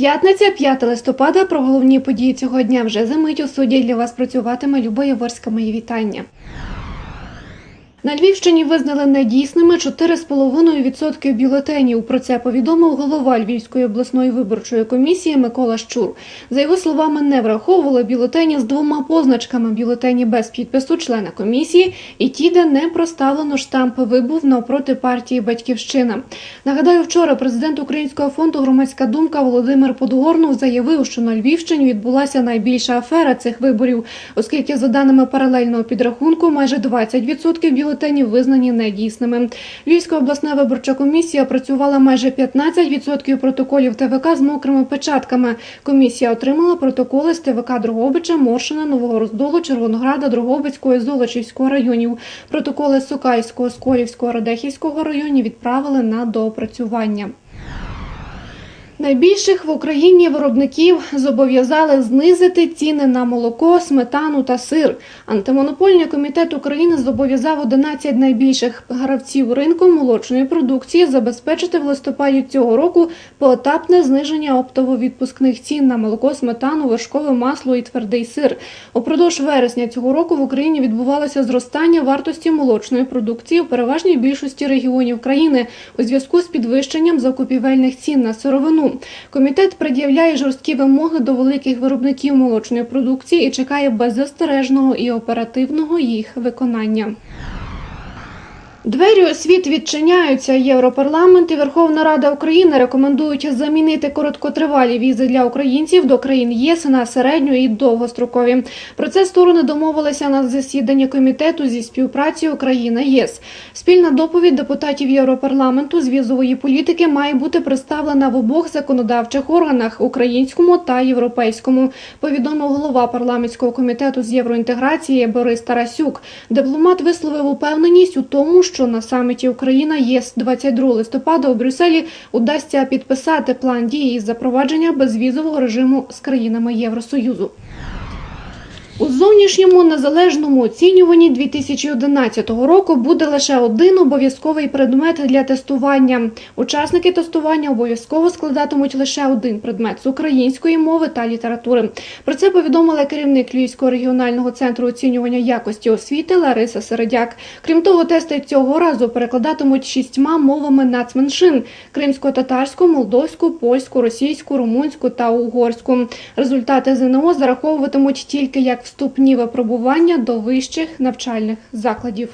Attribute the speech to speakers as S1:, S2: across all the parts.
S1: П'ятниця, 5 листопада. Про головні події цього дня вже за мить у суді для вас працюватиме Люба Яворська. Мої вітання. На Львівщині визнали недійсними 4,5% бюлетенів. Про це повідомив голова Львівської обласної виборчої комісії Микола Щур. За його словами, не враховували бюлетені з двома позначками: бюлетені без підпису члена комісії і ті, де не проставлено штамп вибув навпроти партії Батьківщина. Нагадаю, вчора президент Українського фонду Громадська думка Володимир Подгорнов заявив, що на Львівщині відбулася найбільша афера цих виборів, оскільки, за даними паралельного підрахунку, майже 20% бюлетенів визнані недійсними. Львівська обласна виборча комісія працювала майже 15% протоколів ТВК з мокрими печатками. Комісія отримала протоколи з ТВК Дрогобича, Моршина, Нового Роздолу, Червонограда, Дрогобицького і Золочівського районів. Протоколи Сукайського, Сколівського, Радехівського районів відправили на доопрацювання. Найбільших в Україні виробників зобов'язали знизити ціни на молоко, сметану та сир. Антимонопольний комітет України зобов'язав 11 найбільших гравців ринку молочної продукції забезпечити в листопаді цього року поетапне зниження оптово-відпускних цін на молоко, сметану, вершкове масло і твердий сир. Упродовж вересня цього року в Україні відбувалося зростання вартості молочної продукції у переважній більшості регіонів країни у зв'язку з підвищенням закупівельних цін на сировину. Комітет пред'являє жорсткі вимоги до великих виробників молочної продукції і чекає беззастережного і оперативного їх виконання. Двері освіт відчиняються. Європарламент і Верховна Рада України рекомендують замінити короткотривалі візи для українців до країн ЄС на середньо і довгострокові. Про це сторони домовилися на засіданні комітету зі співпраці Україна ЄС. Спільна доповідь депутатів Європарламенту з візової політики має бути представлена в обох законодавчих органах українському та європейському. Повідомив голова парламентського комітету з євроінтеграції Борис Тарасюк. Дипломат висловив упевненість у тому, що на саміті Україна ЄС 22 листопада у Брюсселі удасться підписати план дії із запровадження безвізового режиму з країнами Євросоюзу. У зовнішньому незалежному оцінюванні 2011 року буде лише один обов'язковий предмет для тестування. Учасники тестування обов'язково складатимуть лише один предмет з української мови та літератури. Про це повідомила керівник Львівського регіонального центру оцінювання якості освіти Лариса Середяк. Крім того, тести цього разу перекладатимуть шістьма мовами нацменшин: кримсько-татарську, молдовську, польську, російську, румунську та угорську. Результати ЗНО зараховуватимуть тільки як вступні випробування до вищих навчальних закладів.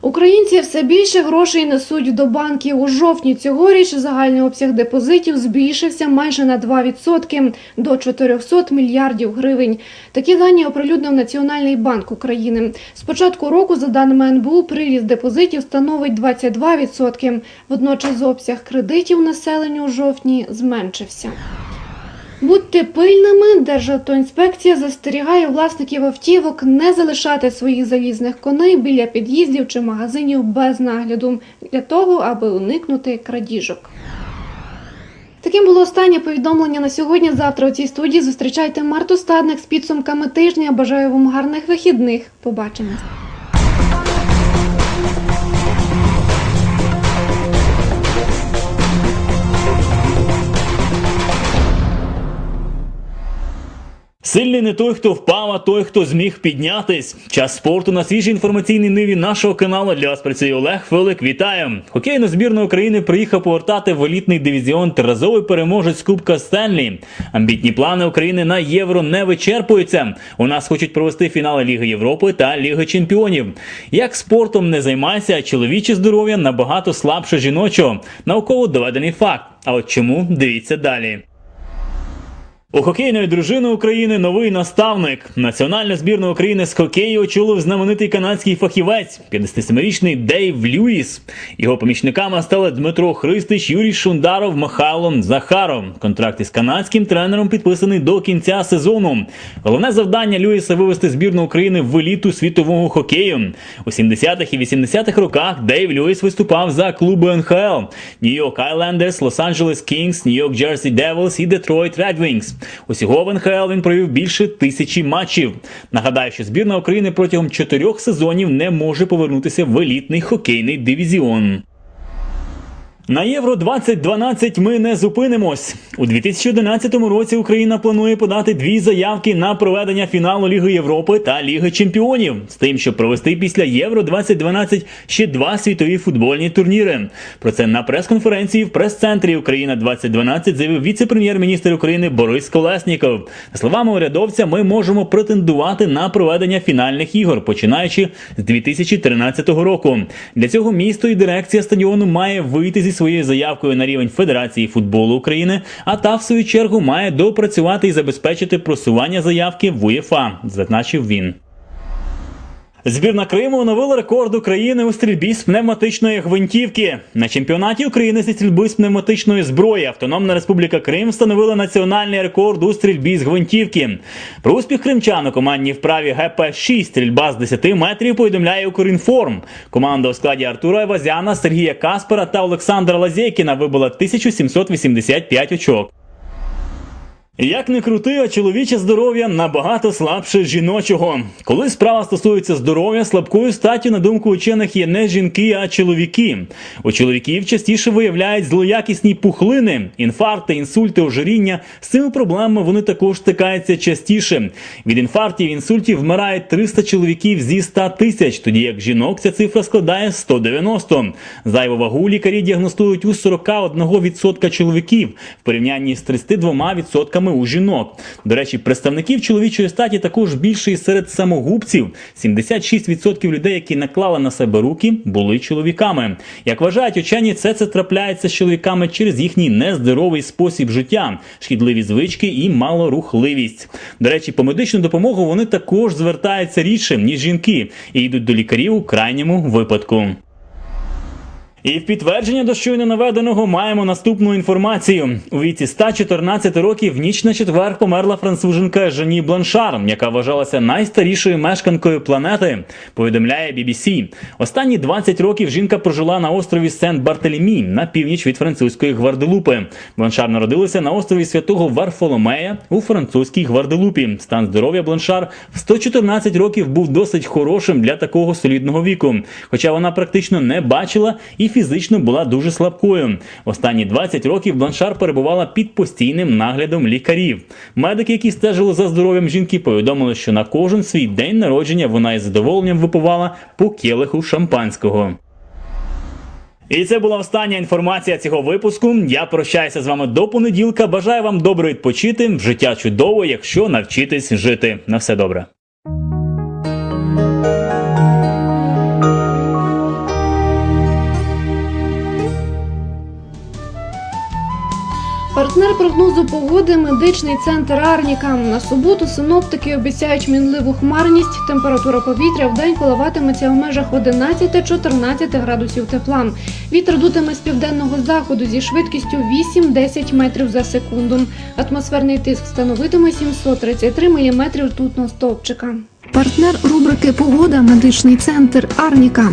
S1: Українці все більше грошей несуть до банків. У жовтні цьогоріч загальний обсяг депозитів збільшився майже на 2% до 400 мільярдів гривень. Такі дані оприлюднив Національний банк України. З початку року, за даними НБУ, приріст депозитів становить 22%. Водночас обсяг кредитів населенню у жовтні зменшився. Будьте пильними, Державтоінспекція застерігає власників автівок не залишати своїх залізних коней біля під'їздів чи магазинів без нагляду для того, аби уникнути крадіжок. Таким було останнє повідомлення на сьогодні. Завтра у цій студії зустрічайте Марту Стадник з підсумками тижня. Бажаю вам гарних вихідних. Побачення.
S2: Сильний не той, хто впав, а той, хто зміг піднятись. Час спорту на свіжій інформаційній ниві нашого каналу для вас працює Олег Филик. Вітаю! Хокейна збірна України приїхав повертати в елітний дивізіон тразовий переможець Кубка Стенлі. Амбітні плани України на євро не вичерпуються. У нас хочуть провести фінали Ліги Європи та Ліги Чемпіонів. Як спортом не займайся, чоловіче здоров'я набагато слабше жіночого. Науково доведений факт. А от чому дивіться далі. У хокейної дружини України новий наставник. Національна збірна України з хокею очолив знаменитий канадський фахівець, 57-річний Дейв Льюіс. Його помічниками стали Дмитро Христич, Юрій Шундаров, Михайло Захаров. Контракт із канадським тренером підписаний до кінця сезону. Головне завдання Льюіса вивести збірну України в еліту світового хокею. У 70-х і 80-х роках Дейв Льюіс виступав за клуби НХЛ: Нью-Йорк Айлендерс, Лос-Анджелес Кінгс, Нью-Йорк Джерсі Девилс і Детройт Ред Вінгс. Усього в НХЛ він провів більше тисячі матчів. Нагадаю, що збірна України протягом чотирьох сезонів не може повернутися в елітний хокейний дивізіон. На Євро 2012 ми не зупинимось. У 2011 році Україна планує подати дві заявки на проведення фіналу Ліги Європи та Ліги Чемпіонів з тим, щоб провести після Євро 2012 ще два світові футбольні турніри. Про це на прес-конференції в прес-центрі Україна 2012 заявив віце-прем'єр-міністр України Борис Колесніков. Словами урядовця, ми можемо претендувати на проведення фінальних ігор, починаючи з 2013 року. Для цього місто і дирекція стадіону має вийти зі своєю заявкою на рівень Федерації футболу України, а та в свою чергу має допрацювати і забезпечити просування заявки в УЄФА, зазначив він. Збірна Криму оновила рекорд України у стрільбі з пневматичної гвинтівки. На чемпіонаті України зі стрільби з пневматичної зброї Автономна Республіка Крим встановила національний рекорд у стрільбі з гвинтівки. Про успіх кримчан у командній вправі ГП-6 стрільба з 10 метрів повідомляє Укрінформ. Команда у складі Артура Евазяна, Сергія Каспера та Олександра Лазєкіна вибила 1785 очок. Як не крути, а чоловіче здоров'я набагато слабше жіночого. Коли справа стосується здоров'я, слабкою статтю, на думку учених, є не жінки, а чоловіки. У чоловіків частіше виявляють злоякісні пухлини, інфаркти, інсульти, ожиріння. З цими проблемами вони також стикаються частіше. Від інфарктів інсультів вмирають 300 чоловіків зі 100 тисяч, тоді як жінок ця цифра складає 190. Зайву вагу лікарі діагностують у 41% чоловіків в порівнянні з 32% у жінок. До речі, представників чоловічої статі також більше і серед самогубців. 76% людей, які наклали на себе руки, були чоловіками. Як вважають учені, це це трапляється з чоловіками через їхній нездоровий спосіб життя, шкідливі звички і малорухливість. До речі, по медичну допомогу вони також звертаються рідше, ніж жінки, і йдуть до лікарів у крайньому випадку. І в підтвердження до щойно наведеного маємо наступну інформацію. У віці 114 років в ніч на четвер померла француженка Жені Бланшар, яка вважалася найстарішою мешканкою планети. Повідомляє BBC. Останні 20 років жінка прожила на острові Сент-Бартелемі на північ від французької Гварделупи. Бланшар народилася на острові святого Варфоломея у французькій Гварделупі. Стан здоров'я Бланшар в 114 років був досить хорошим для такого солідного віку, хоча вона практично не бачила і фізично була дуже слабкою. Останні 20 років Бланшар перебувала під постійним наглядом лікарів. Медики, які стежили за здоров'ям жінки, повідомили, що на кожен свій день народження вона із задоволенням випивала по келиху шампанського. І це була остання інформація цього випуску. Я прощаюся з вами до понеділка. Бажаю вам добре відпочити. Життя чудово, якщо навчитись жити. На все добре.
S1: Партнер прогнозу погоди медичний центр Арніка. На суботу синоптики обіцяють мінливу хмарність. Температура повітря в день коливатиметься в межах 11-14 градусів тепла. Вітер дутиме з південного заходу зі швидкістю 8-10 метрів за секунду. Атмосферний тиск становитиме 733 мм ртутного стовпчика. Партнер рубрики Погода медичний центр Арніка.